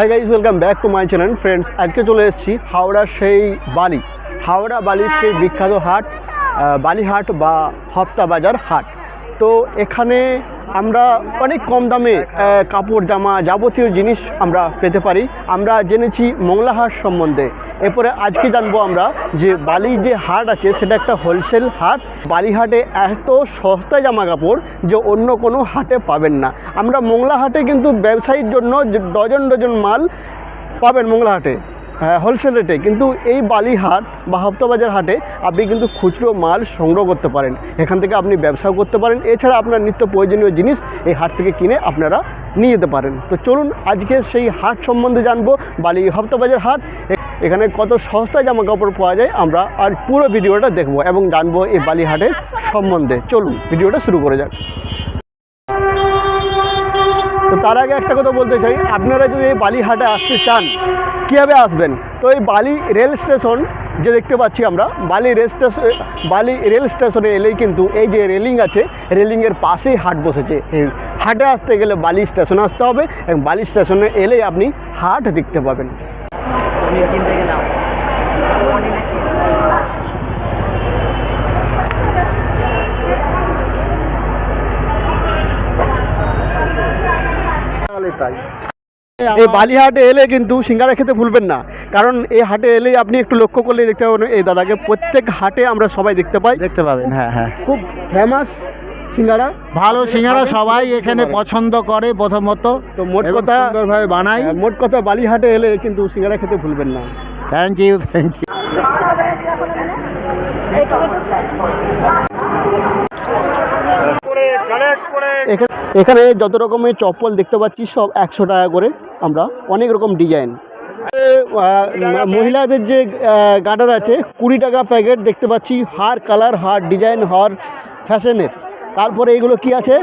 Hi guys welcome back to my channel friends আজকে চলে এসেছি হাওড়া সেই বালি। হাওড়া বালির সেই বিখ্যাত হাট বালিহাট বা হপ্তা বাজার হাট। তো এখানে আমরা অনেক কম দামে কাপড় জামা যাবতীয় জিনিস আমরা পেতে পারি। আমরা জেনেছি মংলা হাট সম্বন্ধে। এরপরে আজকে জানব আমরা যে বালির যে হাট আছে, সেটা একটা হোলসেল হাট। বালিহাটে এত সস্তায় জামা কাপড় যে অন্য কোনো হাটে পাবেন না। আমরা মোংলা হাটে কিন্তু ব্যবসায়ীর জন্য ডজন ডজন মাল পাবেন মোংলা হাটে হোলসেল রেটে কিন্তু এই বালিহাট বা হপ্তাবাজার হাটে আপনি কিন্তু খুচরো মাল সংগ্রহ করতে পারেন। এখান থেকে আপনি ব্যবসাও করতে পারেন। এছাড়া আপনার নিত্য প্রয়োজনীয় জিনিস এই হাট থেকে কিনে আপনারা নিয়ে যেতে পারেন। তো চলুন আজকে সেই হাট সম্বন্ধে জানব, বালি হপ্তাবাজার হাট। এখানে কত সস্তায় জামা কাপড় পাওয়া যায় আমরা আর পুরো ভিডিওটা দেখব এবং জানব এই বালিহাটের সম্বন্ধে। চলুন ভিডিওটা শুরু করে যাক। তো তার আগে একটা কথা বলতে চাই, আপনারা যদি এই বালিহাটে আসতে চান, কীভাবে আসবেন? তো এই বালি রেল স্টেশন যে দেখতে পাচ্ছি আমরা, বালি রেল স্টেশন বালি রেল স্টেশনে এলেই কিন্তু এই যে রেলিং আছে, রেলিংয়ের পাশেই হাট বসেছে। হাটে আসতে গেলে বালি স্টেশনে আসতে হবে এবং বালি স্টেশনে এলেই আপনি হাট দেখতে পাবেন। গেলাম এই বালিহাটে এলে কিন্তু সিঙ্গারা খেতে ভুলবেন না। কারণ এই হাটে এলেই আপনি একটু লক্ষ্য করলে দেখতে পাবেন এই দাদাকে প্রত্যেক হাটে আমরা সবাই দেখতে পাই। দেখতে পাবেন হ্যাঁ হ্যাঁ। খুব ফেমাস সিঙ্গারা। ভালো সিঙ্গারা সবাই এখানে পছন্দ করে প্রথমত। তো মোট কথা সুন্দরভাবে বানাই। হ্যাঁ, মোট কথা বালিহাটে এলে কিন্তু সিঙ্গারা খেতে ভুলবেন না। থ্যাংক ইউ থ্যাংক ইউ এখানে এখানে যত রকমের চপ্পল দেখতে পাচ্ছি সব একশো টাকা করে আমরা। অনেক রকম ডিজাইন। মহিলাদের যে গার্ডার আছে কুড়ি টাকা প্যাকেট দেখতে পাচ্ছি হার কালার হার ডিজাইন হার ফ্যাশনের। তারপরে এগুলো কি আছে?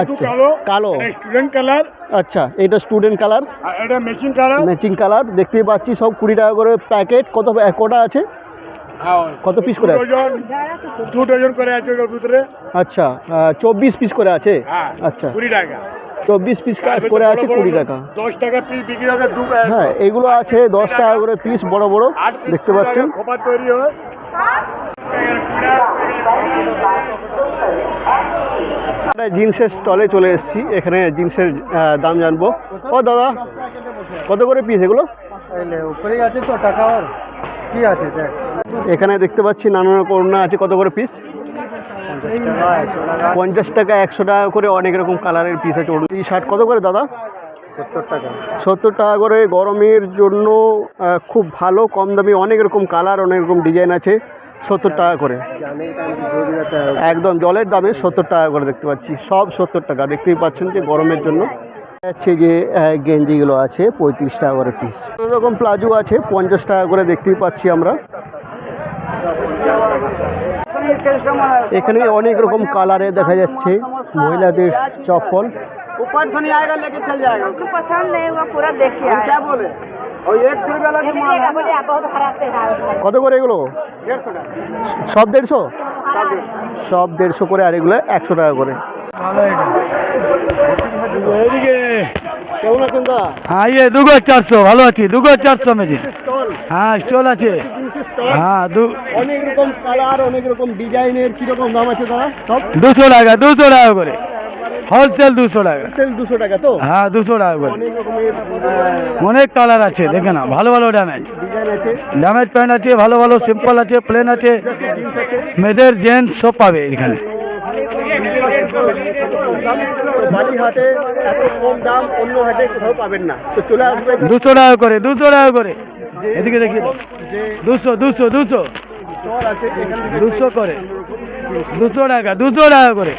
আচ্ছা কালো। স্টুডেন্ট কালার আচ্ছা এটা স্টুডেন্ট কালার এটা মেচিং কালার ম্যাচিং কালার দেখতেই পাচ্ছি সব কুড়ি টাকা করে প্যাকেট। কত কটা আছে? কত পিস করে আছে? দু ডজন করে আছে ওর ভিতরে। আচ্ছা চব্বিশ পিস করে আছে? হ্যাঁ আচ্ছা। কুড়ি টাকা। চব্বিশ পিস কাজ করে আছে কুড়ি টাকা। দশ টাকা পিস বিক্রি হবে দু হ্যাঁ এগুলো আছে দশ টাকা। করে পিস বড় বড়। দেখতে পাচ্ছেন খোপা তৈরি হয় জিন্সের স্টলে চলে এসেছি। এখানে জিন্সের দাম জানব। ও দাদা কত করে পিস এগুলো? উপরেই আছে তো টাকা আর কি আছে দেখ। এখানে দেখতে পাচ্ছি নানা রকম ওড়না আছে কত করে পিস পঞ্চাশ টাকা একশো টাকা করে অনেক রকম কালারের পিস আছে টি শার্ট কত করে দাদা? সত্তর টাকা। সত্তর টাকা করে গরমের জন্য খুব ভালো কম দামি অনেক রকম কালার অনেক রকম ডিজাইন আছে সত্তর টাকা করে। একদম জলের দামে সত্তর টাকা করে দেখতে পাচ্ছি সব সত্তর টাকা। দেখতেই পাচ্ছেন যে গরমের জন্য হচ্ছে যে গেঞ্জিগুলো আছে পঁয়ত্রিশ টাকা করে পিস রকম প্লাজো আছে পঞ্চাশ টাকা করে দেখতেই পাচ্ছি আমরা। এখানে অনেক রকম কালারে দেখা যাচ্ছে মহিলাদের চপ্পল ऊपर से नहीं आएगा लेके चल जाएगा उसको पसंद नहीं हुआ पूरा देखिए हम क्या बोले और एक सौ रुपया लगे माल है बोले आप बहुत खराब से কত করে এগুলো डेढ़ सौ टाका সব দেড়শো সব দেড়শো করে আর এগুলো একশো টাকা করে কেমন আছেন দা হ্যাঁ ইয়ে দুগো চারশো ভালো আছি দুগো চারশো মেজি স্টল হ্যাঁ স্টল আছে স্টল হ্যাঁ দু অনেক রকম কালার অনেক রকম ডিজাইনের কীরকম দাম আছে দাদা? সব? দুশো টাকা দুশো টাকা করে। হোলসেল দুশো টাকা। দুশো টাকা তো? হ্যাঁ দুশো টাকা করে। অনেক রকমের অনেক কালার আছে দেখে না ভালো ভালো ড্যামেজ ড্যামেজ প্যান্ট আছে ভালো ভালো সিম্পল আছে প্লেন আছে। মেয়েদের জেন্টস সব পাবে এখানে। বালি এত কম দাম অন্য হাটে কোথাও পাবেন না। তো চলে আসবে। দুশো টাকা করে দুশো টাকা করে। এদিকে দেখি দুশো দুশো দুশো। দুশো করে। দুশো টাকা দুশো টাকা করে।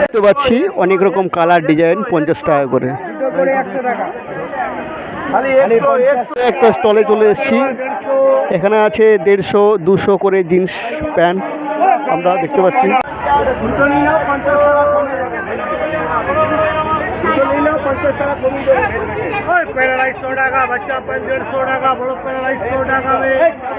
দেখতে পাচ্ছি অনেক রকম কালার ডিজাইন পঞ্চাশ টাকা করে। একটা স্টলে চলে এসেছি। এখানে আছে দেড়শো দুশো করে জিন্স প্যান্ট। আমরা দেখতে পাচ্ছি। দুটো নিয়ে নাও পঞ্চাশ টাকা কমে দুটো নিয়ে নাও পঞ্চাশ টাকা কমে যাবে ওই প্যারালাইজ টাকা বাচ্চা পাঁচ দেড়শো টাকা বড় প্যারালাইজ টাকা